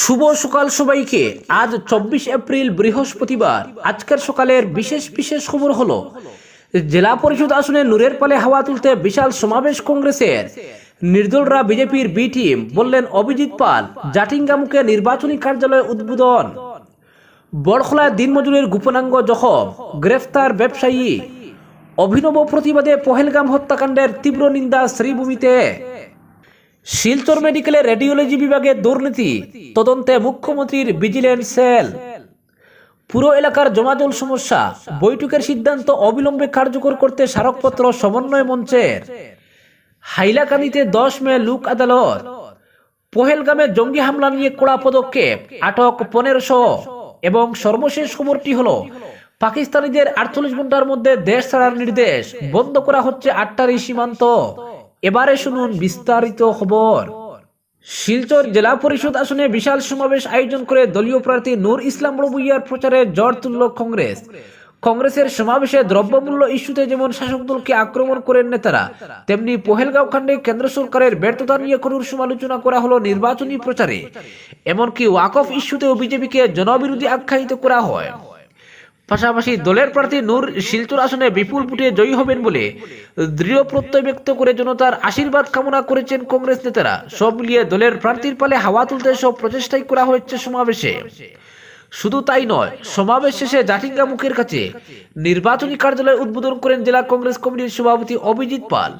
শুভ সকাল সবাইকে। আজ চব্বিশ এপ্রিল, বৃহস্পতিবার। আজকের সকালের বিশেষ বিশেষ খবর হলো, জেলা পরিষদ আসনে নূরের পালে হাওয়া তুলতে বিশাল সমাবেশ কংগ্রেসের। নির্দলরা বিজেপির বি টিম বললেন, অভিজিৎ পাল, জাটিঙ্গামুখে নির্বাচনী কার্যালয় উদ্বোধন। বড়খলায় দিনমজুরের গোপনাঙ্গ জখম, গ্রেফতার ব্যবসায়ী। অভিনব প্রতিবাদে পহেলগাম হত্যাকাণ্ডের তীব্র নিন্দা শ্রীভূমিতে। শিলচর মেডিকেলে রেডিওলজি বিভাগে দুর্নীতি, তদন্তে মুখ্যমন্ত্রীর ভিজিলেন্স সেল। পুরো এলাকার জমাজল সমস্যা, বৈঠকের সিদ্ধান্ত অবিলম্বে কার্যকর করতে স্মারকপত্র সমন্বয় মঞ্চের। হাইলাকান্দিতে দশ মে লোক আদালত, পহেলগামে জঙ্গি হামলা নিয়ে কড়া পদক্ষেপ, আটক পনেরোশো। এবং সর্বশেষ খবরটি হলো, পাকিস্তানিদের আটচল্লিশ ঘণ্টার মধ্যে দেশ ছাড়ার নির্দেশ বন্ধ করা হচ্ছে আটটারি সীমান্ত। এবারে শুনুন বিস্তারিত খবর। শিলচর জেলা পরিষদ আসনে বিশাল সমাবেশ আয়োজন করে দলীয় প্রার্থী নূর ইসলাম রবুইয়ার প্রচারে জ্বর তুলল কংগ্রেস। কংগ্রেসের সমাবেশে দ্রব্যমূল্য ইস্যুতে যেমন শাসক দলকে আক্রমণ করেন নেতারা, তেমনি পহেলগাঁও কাণ্ডে কেন্দ্র সরকারের ব্যর্থতা নিয়ে কঠোর সমালোচনা করা হলো নির্বাচনী প্রচারে। এমনকি ওয়াকফ ইস্যুতেও বিজেপিকে জনবিরোধী আখ্যায়িত করা হয়। পাশাপাশি দলের প্রার্থী নূর শিলচর আসনে বিপুল ভোটে জয়ী হবেন বলে দৃঢ় প্রত্যয় ব্যক্ত করে জনতার আশীর্বাদ কামনা করেছেন কংগ্রেস নেতারা। সব মিলিয়ে দলের প্রার্থীর পালে হাওয়া তুলতে সব প্রচেষ্টাই করা হয়েছে সমাবেশে। শুধু তাই নয়, সমাবেশ শেষে জাটিঙ্গা মুখের কাছে নির্বাচনী কার্যালয় উদ্বোধন করেন জেলা কংগ্রেস কমিটির সভাপতি অভিজিৎ পাল।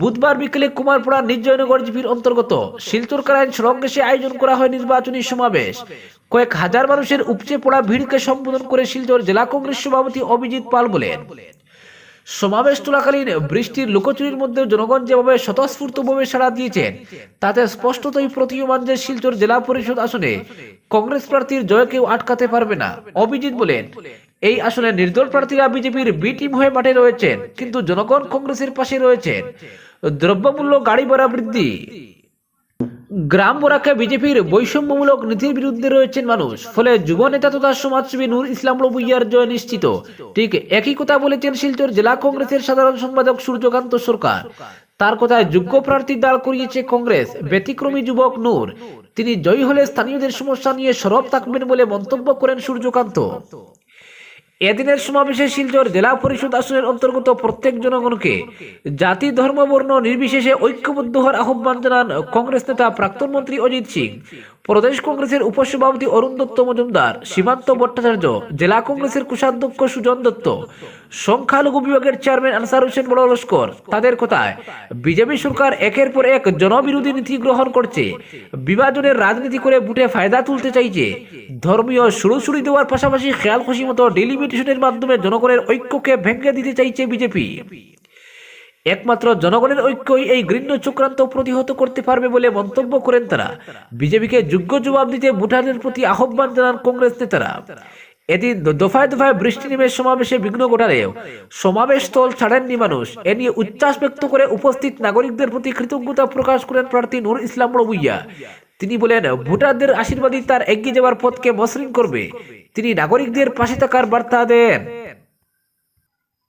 বুধবার বিকেলে কুমারপাড়া নির্জয়নগর জিপির অন্তর্গত শিলচর কারায়ণ সরঙ্গেশে আয়োজন করা হয় নির্বাচনী সমাবেশ। কয়েক হাজার মানুষের উপচে পড়া ভিড়কে সম্বোধন করে শিলচর জেলা কংগ্রেস সভাপতি অভিজিৎ পাল বলেন। সমাবেশ চলাকালীন বৃষ্টির লুকোচুরির মধ্যে জনগণ যেভাবে স্বতঃস্ফূর্তভাবে সাড়া দিয়েছেন, তাতে স্পষ্টতই প্রতীয়মান যে শিলচর জেলা পরিষদ আসনে কংগ্রেস প্রার্থীর জয় কেউ আটকাতে পারবে না। অভিজিৎ বলেন, এই আসনে নির্দল প্রার্থীরা বিজেপির বি টিম হয়ে মাঠে রয়েছেন, কিন্তু জনগণ কংগ্রেসের পাশে রয়েছেন। দ্রব্যমূল্য গাড়ি ভাড়া বৃদ্ধি গ্রাম বোরাকে বিজেপির বৈষম্যমূলক নীতির বিরুদ্ধে রয়েছেন মানুষ, ফলে যুব নেতা তথা সমাজসেবী নূর ইসলাম রবুইয়ার জয় নিশ্চিত। ঠিক একই কথা বলেছেন শিলচর জেলা কংগ্রেসের সাধারণ সম্পাদক সূর্যকান্ত সরকার। তার কথায় যোগ্য প্রার্থী দাঁড় করিয়েছে কংগ্রেস, ব্যতিক্রমী যুবক নূর। তিনি জয়ী হলে স্থানীয়দের সমস্যা নিয়ে সরব থাকবেন বলে মন্তব্য করেন সূর্যকান্ত। এদিনের সমাবেশে শিলচর জেলা পরিষদ আসনের অন্তর্গত প্রত্যেক জনগণকে জাতি, ধর্ম, বর্ণ নির্বিশেষে ঐক্যবদ্ধ হওয়ার আহ্বান জানান কংগ্রেস নেতা প্রাক্তন মন্ত্রী অজিত সিং। প্রদেশ কংগ্রেসের উপসভাপতি অরুণ দত্ত মজুমদার, সীমান্ত ভট্টাচার্য, জেলা কংগ্রেসের কোষাধ্যক্ষ সুজন দত্ত, সংখ্যালঘু বিভাগের চেয়ারম্যান আনসার হোসেন বড় লস্কর, তাদের কথায়, বিজেপি সরকার একের পর এক জনবিরোধী নীতি গ্রহণ করছে। বিভাজনের রাজনীতি করে বুটে ফায়দা তুলতে চাইছে। ধর্মীয় সুরসুরি দেওয়ার পাশাপাশি খেয়াল খুশি মতো ডিলিমিটেশনের মাধ্যমে জনগণের ঐক্যকে ভেঙে দিতে চাইছে বিজেপি। একমাত্র জনগণের ঐক্যই এই ঘৃণ্য চক্রান্ত প্রতিহত করতে পারবে বলে মন্তব্য করেন তারা। বিজেপিকে যোগ্য জবাব দিতে ভুটানের প্রতি আহ্বান জানান কংগ্রেস নেতারা। এদিন দফায় দফায় বৃষ্টি নেমে সমাবেশে বিঘ্ন ঘটালেও সমাবেশ স্থল ছাড়েননি মানুষ। এ নিয়ে উচ্ছ্বাস ব্যক্ত করে উপস্থিত নাগরিকদের প্রতি কৃতজ্ঞতা প্রকাশ করেন প্রার্থী নুর ইসলাম রবুইয়া। তিনি বলেন, ভোটারদের আশীর্বাদই তার এগিয়ে যাওয়ার পথকে মসৃণ করবে। তিনি নাগরিকদের পাশে থাকার বার্তা দেন।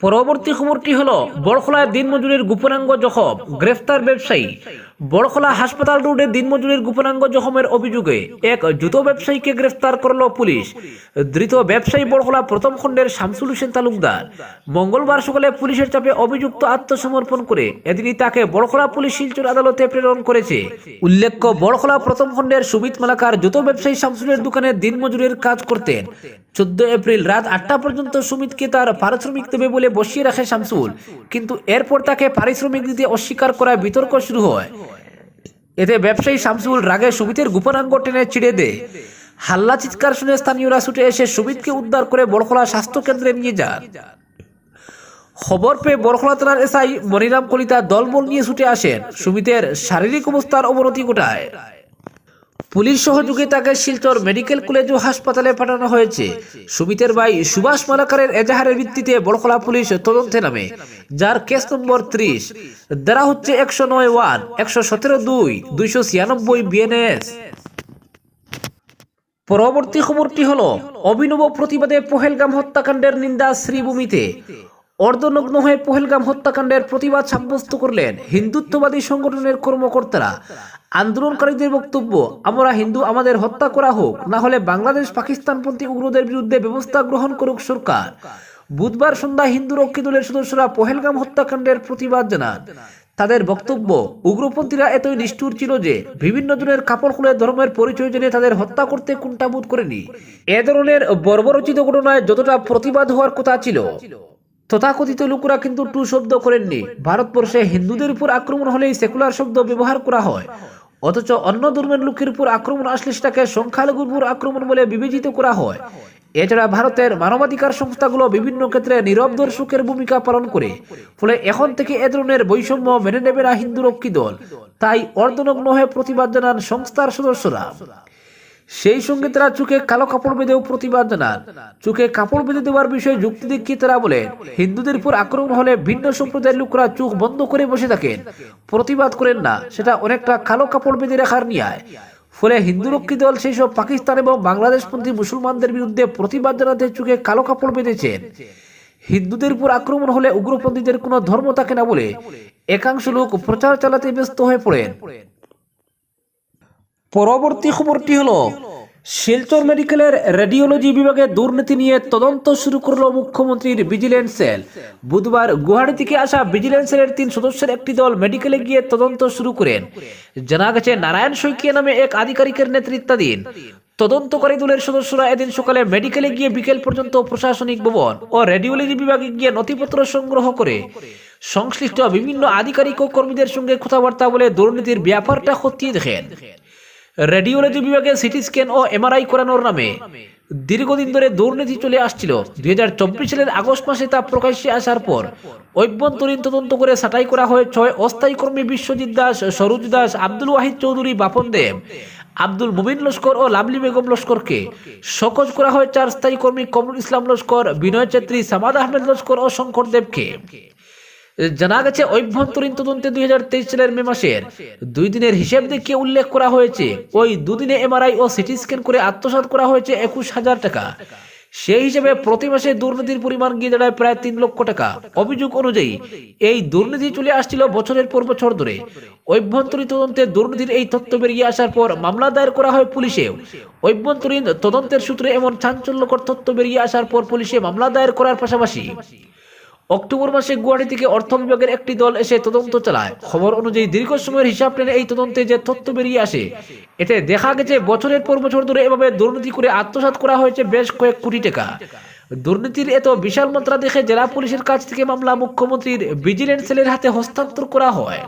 পরবর্তী খবরটি হল বড়খলায় দিনমজুরের গোপনাঙ্গ জখব গ্রেফতার ব্যবসায়ী বড়খলা হাসপাতাল রোডে দিনমজুরের গোপনাঙ্গ জখমের অভিযোগে এক জুতো ব্যবসায়ীকে গ্রেফতার করল পুলিশ। ধৃত ব্যবসায়ী বড়খলা প্রথম খণ্ডের শামসুল হোসেন তালুকদার। মঙ্গলবার সকালে পুলিশের চাপে অভিযুক্ত আত্মসমর্পণ করে এদিনই তাকে বড়খলা পুলিশ শিলচর আদালতে প্রেরণ করেছে। উল্লেখ্য, বড়খলা প্রথম খণ্ডের সুমিত মালাকার জুতো ব্যবসায়ী শামসুলের দোকানে দিনমজুরের কাজ করতেন। চোদ্দ এপ্রিল রাত আটটা পর্যন্ত সুমিতকে তার পারিশ্রমিক দেবে বলে বসিয়ে রাখে শামসুল। কিন্তু এরপর তাকে পারিশ্রমিক দিতে অস্বীকার করায় বিতর্ক শুরু হয়। এতে ব্যবসায়ী শামসুল রাগে সুবিতের গোপনাঙ্গ টেনে ছিঁড়ে দেয় হাল্লা চিৎকার শুনে স্থানীয়রা ছুটে এসে সুবিতকে উদ্ধার করে বড়খলা স্বাস্থ্য কেন্দ্রে নিয়ে যান। খবর পেয়ে বরখলা থানার এসআই মনিরাম কলিতা দলবল নিয়ে ছুটে আসেন। সুমিতের শারীরিক অবস্থার অবনতি ঘটায়। পুলিশ সহযোগে তাকে শিলচর মেডিকেল কলেজ ও হাসপাতালে পাঠানো হয়েছে। সুমিতের ভাই সুভাষ মালাকারের এজাহারের ভিত্তিতে বড়খলা পুলিশ তদন্তে নামে, যার কেস নম্বর ত্রিশ। দ্বারা হচ্ছে একশো নয় ওয়ান একশো সতেরো দুই, দুইশো ছিয়ানব্বই বিএনএস পরবর্তী খবরটি হলো, অভিনব প্রতিবাদে পহেলগাম হত্যাকাণ্ডের নিন্দা শ্রীভূমিতে। অর্ধনগ্ন হয়ে পহেলগাম হত্যাকাণ্ডের প্রতিবাদ সাব্যস্ত করলেন হিন্দুত্ববাদী সংগঠনের কর্মকর্তারা। আন্দোলনকারীদের বক্তব্য, আমরা হিন্দু, আমাদের হত্যা করা হোক, না হলে বাংলাদেশ পাকিস্তানপন্থী উগ্রদের বিরুদ্ধে ব্যবস্থা গ্রহণ করুক সরকার। বুধবার সন্ধ্যায় হিন্দু রক্ষী দলের সদস্যরা পহেলগাম হত্যাকাণ্ডের প্রতিবাদ জানান। তাদের বক্তব্য, উগ্রপন্থীরা এতই নিষ্ঠুর ছিল যে বিভিন্ন জনের কাপড় খুলে ধর্মের পরিচয় জেনে তাদের হত্যা করতে কুণ্ঠাবোধ করেনি। এ ধরনের বর্বরচিত ঘটনায় যতটা প্রতিবাদ হওয়ার কথা ছিল তথাকথিত লোকরা কিন্তু টু শব্দ করেননি। ভারতবর্ষে হিন্দুদের উপর আক্রমণ হলেই সেকুলার শব্দ ব্যবহার করা হয়। অথচ অন্য ধর্মের লোকের উপর আক্রমণ আসলে সেটাকে সংখ্যালঘুর আক্রমণ বলে বিবেচিত করা হয়। এছাড়া ভারতের মানবাধিকার সংস্থাগুলো বিভিন্ন ক্ষেত্রে নীরব দর্শকের ভূমিকা পালন করে। ফলে এখন থেকে এ ধরনের বৈষম্য মেনে নেবে না হিন্দু রক্ষী দল। তাই অর্ধনগ্ন হয়ে প্রতিবাদ জানান সংস্থার সদস্যরা। সেই সঙ্গে তারা চোখে কালো কাপড় বেঁধেও প্রতিবাদ জানান। চোখে কাপড় বেঁধে দেওয়ার বিষয়ে যুক্তি দেখিয়ে তারা বলেন হিন্দুদের উপর আক্রমণ হলে ভিন্ন সম্প্রদায়ের লোকরা চোখ বন্ধ করে বসে থাকেন। প্রতিবাদ করেন না, সেটা অনেকটা কালো কাপড় বেঁধে রাখার নিয়ায়। ফলে হিন্দু রক্ষী দল সেই সব পাকিস্তান এবং বাংলাদেশপন্থী মুসলমানদের বিরুদ্ধে প্রতিবাদ জানাতে চোখে কালো কাপড় বেঁধেছেন। হিন্দুদের উপর আক্রমণ হলে উগ্রপন্থীদের কোনো ধর্ম থাকে না বলে একাংশ লোক প্রচার চালাতে ব্যস্ত হয়ে পড়েন। পরবর্তী খবরটি হলো, শিলচর মেডিকেলের রেডিওলজি বিভাগে দুর্নীতি নিয়ে তদন্ত শুরু করল মুখ্যমন্ত্রীর ভিজিলেন্স সেল। বুধবার গুয়াহাটি থেকে আসা ভিজিলেন্স সেলের তিন সদস্যের একটি দল মেডিকেলে গিয়ে তদন্ত শুরু করেন। জানা গেছে, নারায়ণ শইকিয়া নামে এক আধিকারিকের নেতৃত্বাধীন। তদন্তকারী দলের সদস্যরা এদিন সকালে মেডিকেলে গিয়ে বিকেল পর্যন্ত প্রশাসনিক ভবন ও রেডিওলজি বিভাগে গিয়ে নথিপত্র সংগ্রহ করে। সংশ্লিষ্ট বিভিন্ন আধিকারিক ও কর্মীদের সঙ্গে কথাবার্তা বলে দুর্নীতির ব্যাপারটা খতিয়ে দেখেন। রেডিওলজি বিভাগে সিটি স্ক্যান ও এমআরআই করানোর নামে দীর্ঘদিন ধরে দুর্নীতি চলে আসছিল। দুই হাজার চব্বিশ সালের আগস্ট মাসে তা প্রকাশ্যে আসার পর অভ্যন্তরীণ তদন্ত করে ছাঁটাই করা হয় ছয় অস্থায়ী কর্মী বিশ্বজিৎ দাস, সরোজ দাস, আব্দুল ওয়াহিদ চৌধুরী, বাপন দেব, আব্দুল মুবিন লস্কর ও লাভলি বেগম লস্করকে। সকজ করা হয় চার স্থায়ী কর্মী কমরুল ইসলাম লস্কর, বিনয় চেত্রী সামাদ আহমেদ লস্কর ও শঙ্কর দেবকে। জানা গেছে, অভ্যন্তরীণ তদন্তে দুই হাজার তেইশ সালের মে মাসের দুই দিনের হিসেব দেখিয়ে উল্লেখ করা হয়েছে, ওই দুদিনে এমআরআই ও সিটি স্ক্যান করে আত্মসাৎ করা হয়েছে একুশ হাজার টাকা। সেই হিসেবে প্রতি মাসে দুর্নীতির পরিমাণ গিয়ে দাঁড়ায় প্রায় তিন লক্ষ টাকা। অভিযোগ অনুযায়ী, এই দুর্নীতি চলে আসছিল বছরের পর বছর ধরে। অভ্যন্তরীণ তদন্তে দুর্নীতির এই তথ্য বেরিয়ে আসার পর মামলা দায়ের করা হয় পুলিশে অভ্যন্তরীণ তদন্তের সূত্রে এমন চাঞ্চল্যকর তথ্য বেরিয়ে আসার পর পুলিশে মামলা দায়ের করার পাশাপাশি অক্টোবর মাসে গুয়াহাটি থেকে অর্থ বিভাগের একটি দল এসে তদন্ত চালায়। খবর অনুযায়ী দীর্ঘ সময়ের হিসাব টেনে এই তদন্তে যে তথ্য বেরিয়ে আসে। এতে দেখা গেছে, বছরের পর বছর ধরে এভাবে দুর্নীতি করে আত্মসাত করা হয়েছে বেশ কয়েক কোটি টাকা। দুর্নীতির এত বিশাল মাত্রা দেখে জেলা পুলিশের কাছ থেকে মামলা মুখ্যমন্ত্রীর ভিজিলেন্স সেলের হাতে হস্তান্তর করা হয়।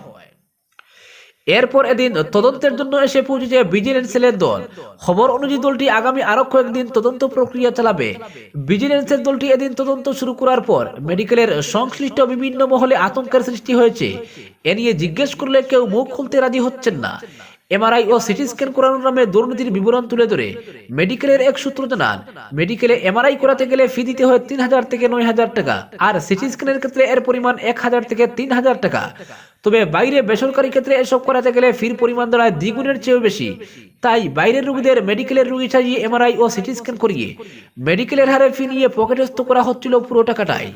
এরপর এদিন তদন্তের জন্য এসে পৌঁছেছে ভিজিলেন্স সেলের দল। খবর অনুযায়ী দলটি আগামী আরও কয়েকদিন তদন্ত প্রক্রিয়া চালাবে। ভিজিলেন্সের দলটি এদিন তদন্ত শুরু করার পর মেডিকেলের সংশ্লিষ্ট বিভিন্ন মহলে আতঙ্কের সৃষ্টি হয়েছে। এ নিয়ে জিজ্ঞেস করলে কেউ মুখ খুলতে রাজি হচ্ছেন না। এমআরআই ও সিটি স্ক্যান করানোর নামে দুর্নীতির বিবরণ তুলে ধরে মেডিকেলের এক সূত্র জানান, মেডিকেলে এমআরআই করাতে গেলে ফি দিতে হয় তিন হাজার থেকে নয় হাজার টাকা, আর সিটি স্ক্যানের ক্ষেত্রে এর পরিমাণ এক হাজার থেকে তিন হাজার টাকা। তবে বাইরে বেসরকারি ক্ষেত্রে এসব করাতে গেলে ফির পরিমাণ দাঁড়ায় দ্বিগুণের চেয়েও বেশি। তাই বাইরের রোগীদের মেডিকেলের রোগী সাজিয়ে এমআরআই ও সিটি স্ক্যান করিয়ে মেডিকেলের হারে ফি নিয়ে পকেটস্থ করা হচ্ছিল পুরো টাকাটাই।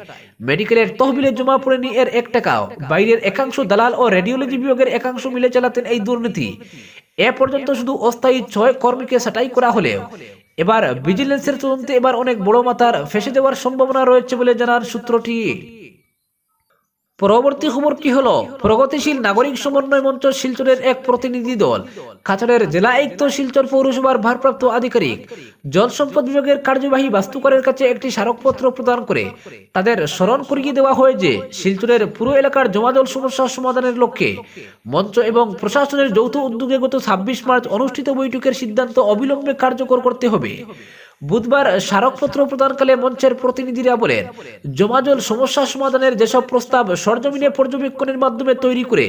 মেডিকেলের তহবিলে জমা পড়ে পড়েনি এর এক টাকাও। বাইরের একাংশ দালাল ও রেডিওলজি বিভাগের একাংশ মিলে চালাতেন এই দুর্নীতি। এ পর্যন্ত শুধু অস্থায়ী ছয় কর্মীকে সাটাই করা হলেও এবার ভিজিলেন্সের তদন্তে এবার অনেক বড় মাথার ফেসে দেওয়ার সম্ভাবনা রয়েছে বলে জানার সূত্রটি। পরবর্তী খবর কি হলো? প্রগতিশীল নাগরিক সমন্বয় মঞ্চ শিলচরের এক প্রতিনিধি দল, কাছাড়ের জেলা আয়ুক্ত শিলচর পৌরসভার ভারপ্রাপ্ত আধিকারিক, জল সম্পদ বিভাগের কার্যবাহী বাস্তুকরের কাছে একটি স্মারকপত্র প্রদান করে। তাদের স্মরণ করিয়ে দেওয়া হয় যে, শিলচরের পুরো এলাকার জমাজল সমস্যা সমাধানের লক্ষ্যে মঞ্চ এবং প্রশাসনের যৌথ উদ্যোগে গত ছাব্বিশ মার্চ অনুষ্ঠিত বৈঠকের সিদ্ধান্ত অবিলম্বে কার্যকর করতে হবে। বুধবার স্মারকপত্র প্রদানকালে মঞ্চের প্রতিনিধিরা বলেন, জমাজল সমস্যা সমাধানের যেসব প্রস্তাব সরজমিনে পর্যবেক্ষণের মাধ্যমে তৈরি করে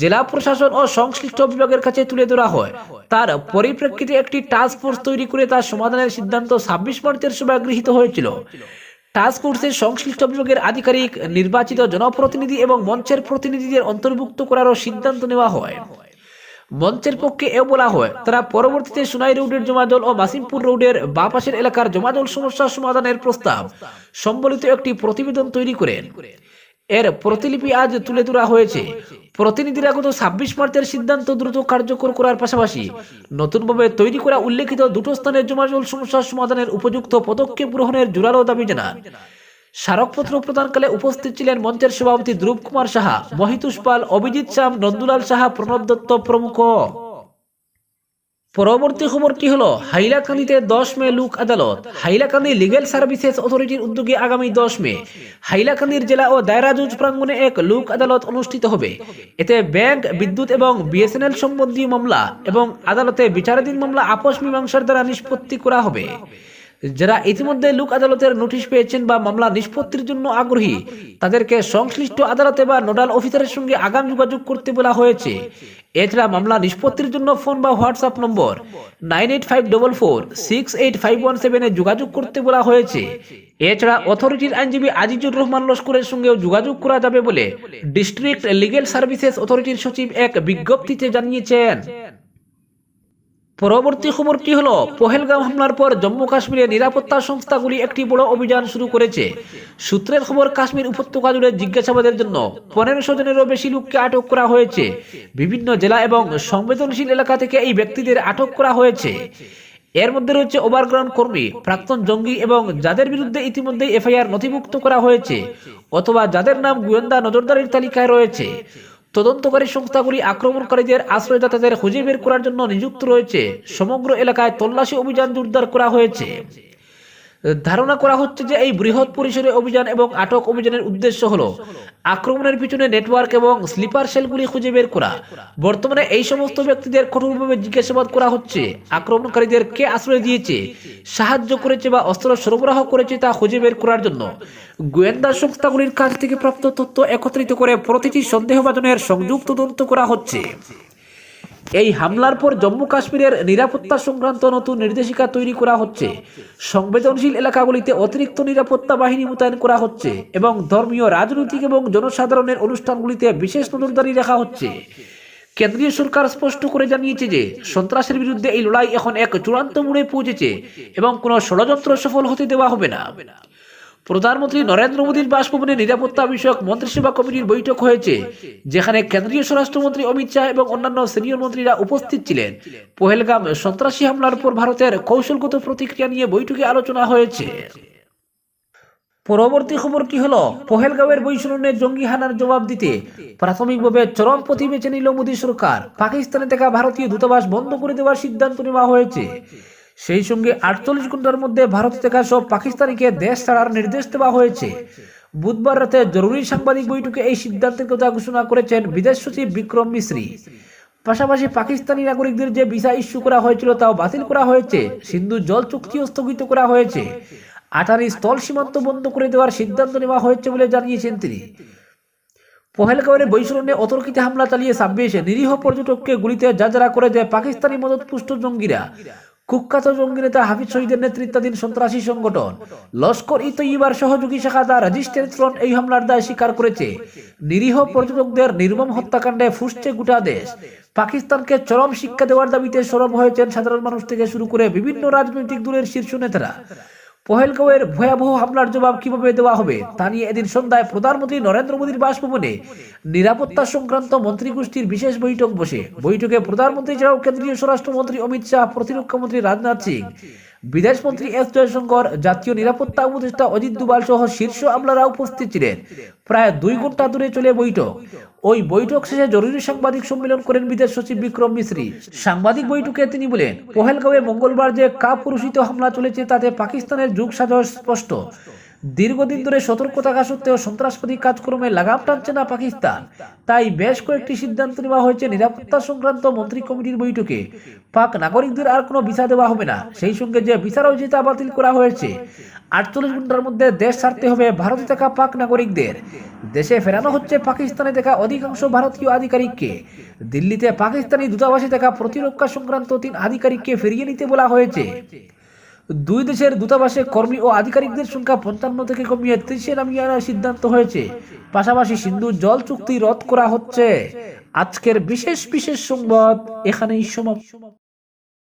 জেলা প্রশাসন ও সংশ্লিষ্ট বিভাগের কাছে তুলে ধরা হয়, তার পরিপ্রেক্ষিতে একটি টাস্ক ফোর্স তৈরি করে তার সমাধানের সিদ্ধান্ত ছাব্বিশ মার্চের সভায় গৃহীত হয়েছিল। টাস্ক ফোর্সের সংশ্লিষ্ট বিভাগের আধিকারিক, নির্বাচিত জনপ্রতিনিধি এবং মঞ্চের প্রতিনিধিদের অন্তর্ভুক্ত করারও সিদ্ধান্ত নেওয়া হয়। মঞ্চের পক্ষে এও বলা হয়, তারা পরবর্তীতে সোনাই রোডের জমাজল ও মাসিমপুর রোডের বা পাশের এলাকার জমাজল সমস্যা সমাধানের প্রস্তাব সম্বলিত একটি প্রতিবেদন তৈরি করেন। এর প্রতিলিপি আজ তুলে ধরা হয়েছে। প্রতিনিধিরা গত ছাব্বিশ মার্চের সিদ্ধান্ত দ্রুত কার্যকর করার পাশাপাশি নতুনভাবে তৈরি করা উল্লেখিত দুটো স্থানের জমাজল সমস্যা সমাধানের উপযুক্ত পদক্ষেপ গ্রহণের জোরালো দাবি জানান। স্মারকপত্র প্রদানকালে উপস্থিত ছিলেন মঞ্চের সভাপতি ধ্রুব কুমার সাহা, মহিতুষ পাল, অভিজিৎ শ্যাম, নন্দুলাল সাহা, প্রণব দত্ত প্রমুখ। পরবর্তী খবরটি হলো, হাইলাকান্দিতে দশ মে লোক আদালত, হাইলাকান্দি লিগেল সার্ভিসেস অথরিটির উদ্যোগে আগামী দশ মে, হাইলাকান্দির জেলা ও দায়রা জজ প্রাঙ্গণে এক লোক আদালত অনুষ্ঠিত হবে। এতে ব্যাংক, বিদ্যুৎ এবং বিএসএনএল সম্বন্ধীয় মামলা এবং আদালতে বিচারাধীন মামলা, আপোষ মীমাংসার দ্বারা নিষ্পত্তি করা হবে। যারা ইতিমধ্যে লোক আদালতের নোটিশ পেয়েছেন বা মামলা নিষ্পত্তির জন্য আগ্রহী, তাদেরকে সংশ্লিষ্ট আদালতে বা নোডাল অফিসারের সঙ্গে আগাম যোগাযোগ করতে বলা হয়েছে। এছাড়া মামলা নিষ্পত্তির জন্য ফোন বা WhatsApp number nine eight five double four, six eight five one সেভেনে যোগাযোগ করতে বলা হয়েছে। এছাড়া অথরিটির আইনজীবী আজিজুর রহমান লস্করের সঙ্গেও যোগাযোগ করা যাবে বলে ডিস্ট্রিক্ট লিগেল সার্ভিসেস অথরিটির সচিব এক বিজ্ঞপ্তিতে জানিয়েছেন। পরবর্তী খবরটি হলো? পহেলগাম হামলার পর জম্মু কাশ্মীরে নিরাপত্তা সংস্থাগুলি একটি বড় অভিযান শুরু করেছে। সূত্রের খবর, কাশ্মীর উপত্যকা জুড়ে জিজ্ঞাসাবাদের জন্য পনেরোশো জনেরও বেশি লোককে আটক করা হয়েছে। বিভিন্ন জেলা এবং সংবেদনশীল এলাকা থেকে এই ব্যক্তিদের আটক করা হয়েছে। এর মধ্যে রয়েছে ওভারগ্রাউন্ড কর্মী, প্রাক্তন জঙ্গি এবং যাদের বিরুদ্ধে ইতিমধ্যে এফআইআর নথিভুক্ত করা হয়েছে অথবা যাদের নাম গোয়েন্দা নজরদারির তালিকায় রয়েছে। তদন্তকারী সংস্থাগুলি আক্রমণকারীদের আশ্রয়দাতাদের খুঁজে বের করার জন্য নিযুক্ত রয়েছে। সমগ্র এলাকায় তল্লাশি অভিযান জোরদার করা হয়েছে। ধারণা করা হচ্ছে যে এই বৃহৎ পরিসরে অভিযান এবং আটক অভিযানের উদ্দেশ্য হলো আক্রমণের পিছনে নেটওয়ার্ক এবং স্লিপার সেলগুলি খুঁজে বের করা। বর্তমানে এই সমস্ত ব্যক্তিদের কঠোরভাবে জিজ্ঞাসাবাদ করা হচ্ছে, আক্রমণকারীদের কে আশ্রয় দিয়েছে, সাহায্য করেছে বা অস্ত্র সরবরাহ করেছে তা খুঁজে বের করার জন্য। গোয়েন্দা সংস্থাগুলির কাছ থেকে প্রাপ্ত তথ্য একত্রিত করে প্রতিটি সন্দেহভাজনের সংযুক্ত তদন্ত করা হচ্ছে। এই হামলার পর জম্মু কাশ্মীরের নিরাপত্তা সংক্রান্ত নতুন নির্দেশিকা তৈরি করা হচ্ছে। সংবেদনশীল এলাকাগুলিতে অতিরিক্ত নিরাপত্তা বাহিনী মোতায়েন করা হচ্ছে এবং ধর্মীয়, রাজনৈতিক এবং জনসাধারণের অনুষ্ঠানগুলিতে বিশেষ নজরদারি রাখা হচ্ছে। কেন্দ্রীয় সরকার স্পষ্ট করে জানিয়েছে যে, সন্ত্রাসের বিরুদ্ধে এই লড়াই এখন এক চূড়ান্ত মোড়ে পৌঁছেছে এবং কোনো ষড়যন্ত্র সফল হতে দেওয়া হবে না। প্রধানমন্ত্রী নরেন্দ্র মোদীর বাসভবনে নিরাপত্তা বিষয়ক মন্ত্রিসভা কমিটির বৈঠক হয়েছে, যেখানে কেন্দ্রীয় স্বরাষ্ট্রমন্ত্রী অমিত শাহ এবং অন্যান্য সিনিয়র মন্ত্রীরা উপস্থিত ছিলেন। পহেলগাম সন্ত্রাসী হামলার পর ভারতের কৌশলগত প্রতিক্রিয়া নিয়ে বৈঠকে আলোচনা হয়েছে। পরবর্তী খবরটি হলো? পহেলগাঁওয়ের বৈষম্যের জঙ্গি হানার জবাব দিতে প্রাথমিকভাবে চরম পথি বেছে নিল মোদী সরকার। পাকিস্তানে থাকা ভারতীয় দূতাবাস বন্ধ করে দেওয়ার সিদ্ধান্ত নেওয়া হয়েছে। সেই সঙ্গে আটচল্লিশ ঘণ্টার মধ্যে ভারতে থাকা সব পাকিস্তানিকে দেশ ছাড়ার নির্দেশ দেওয়া হয়েছে। বুধবার রাতে জরুরি সাংবাদিক বৈঠকে এই সিদ্ধান্তের কথা ঘোষণা করেছেন বিদেশ সচিব বিক্রম মিশ্রি। পাশাপাশি পাকিস্তানি নাগরিকদের যে ভিসা ইস্যু করা হয়েছিল তাও বাতিল করা হয়েছে। সিন্ধু জল চুক্তিও স্থগিত করা হয়েছে। আটারি স্থল সীমান্ত বন্ধ করে দেওয়ার সিদ্ধান্ত নেওয়া হয়েছে বলে জানিয়েছেন তিনি। পহেলগাঁওয়ের বৈষম্যে অতর্কিতে হামলা চালিয়ে ছাব্বিশ নিরীহ পর্যটককে গুলিতে যাজারা করে দেয় পাকিস্তানি মদতপুষ্ট জঙ্গিরা। কুখ্যাত জঙ্গি নেতা হাফিজ শহীদের নেতৃত্বাধীন সন্ত্রাসী সংগঠন লস্কর ই তৈবার সহযোগী শাখা দ্বারা রেজিস্ট্রেন্ট ফ্রন্ট এই হামলার দায় স্বীকার করেছে। নিরীহ পর্যটকদের নির্মম হত্যাকাণ্ডে ফুসছে গোটা দেশ। পাকিস্তানকে চরম শিক্ষা দেওয়ার দাবিতে সরব হয়েছেন সাধারণ মানুষ থেকে শুরু করে বিভিন্ন রাজনৈতিক দলের শীর্ষ নেতারা। পহেলগাঁওয়ের ভয়াবহ হামলার জবাব কীভাবে দেওয়া হবে, তা নিয়ে এদিন সন্ধ্যায় প্রধানমন্ত্রী নরেন্দ্র মোদীর বাসভবনে নিরাপত্তা সংক্রান্ত মন্ত্রীগোষ্ঠীর বিশেষ বৈঠক বসে। বৈঠকে প্রধানমন্ত্রী ছাড়াও কেন্দ্রীয় স্বরাষ্ট্রমন্ত্রী অমিত শাহ প্রতিরক্ষা মন্ত্রী রাজনাথ সিং বিদেশমন্ত্রী এস জয়শঙ্কর, জাতীয় নিরাপত্তা উপদেষ্টা অজিত দুবাল সহ শীর্ষ আমলারা উপস্থিত ছিলেন। প্রায় দুই ঘণ্টা ধরে চলে বৈঠক। ওই বৈঠক শেষে জরুরি সাংবাদিক সম্মেলন করেন বিদেশ সচিব বিক্রম মিশ্রি। সাংবাদিক বৈঠকে তিনি বলেন, পহেলগাঁওয়ে মঙ্গলবার যে কাপুরুষিত হামলা চলেছে তাতে পাকিস্তানের যুগ সাজস স্পষ্ট। দীর্ঘদিন ধরে সতর্ক থাকা সত্ত্বেও সন্ত্রাসবাদী কাজকর্মে লাগাম টানছে না পাকিস্তান। তাই বেশ কয়েকটি সিদ্ধান্ত নেওয়া হয়েছে নিরাপত্তা সংক্রান্ত মন্ত্রী কমিটির বৈঠকে। পাক নাগরিকদের আর কোনো ভিসা দেওয়া হবে না। সেই সঙ্গে যে ভিসারও যেটা বাতিল করা হয়েছে, আটচল্লিশ ঘণ্টার মধ্যে দেশ ছাড়তে হবে ভারতে থাকা পাক নাগরিকদের। দেশে ফেরানো হচ্ছে পাকিস্তানে থাকা অধিকাংশ ভারতীয় আধিকারিককে। দিল্লিতে পাকিস্তানি দূতাবাসে থাকা প্রতিরক্ষা সংক্রান্ত তিন আধিকারিককে ফিরিয়ে নিতে বলা হয়েছে। দুই দেশের দূতাবাসে কর্মী ও আধিকারিকদের সংখ্যা পঞ্চান্ন থেকে কমিয়ে ত্রিশে নামিয়ে আনার সিদ্ধান্ত হয়েছে। পাশাপাশি সিন্ধু জল চুক্তি রদ করা হচ্ছে। আজকের বিশেষ বিশেষ সংবাদ এখানেই সমাপ্ত।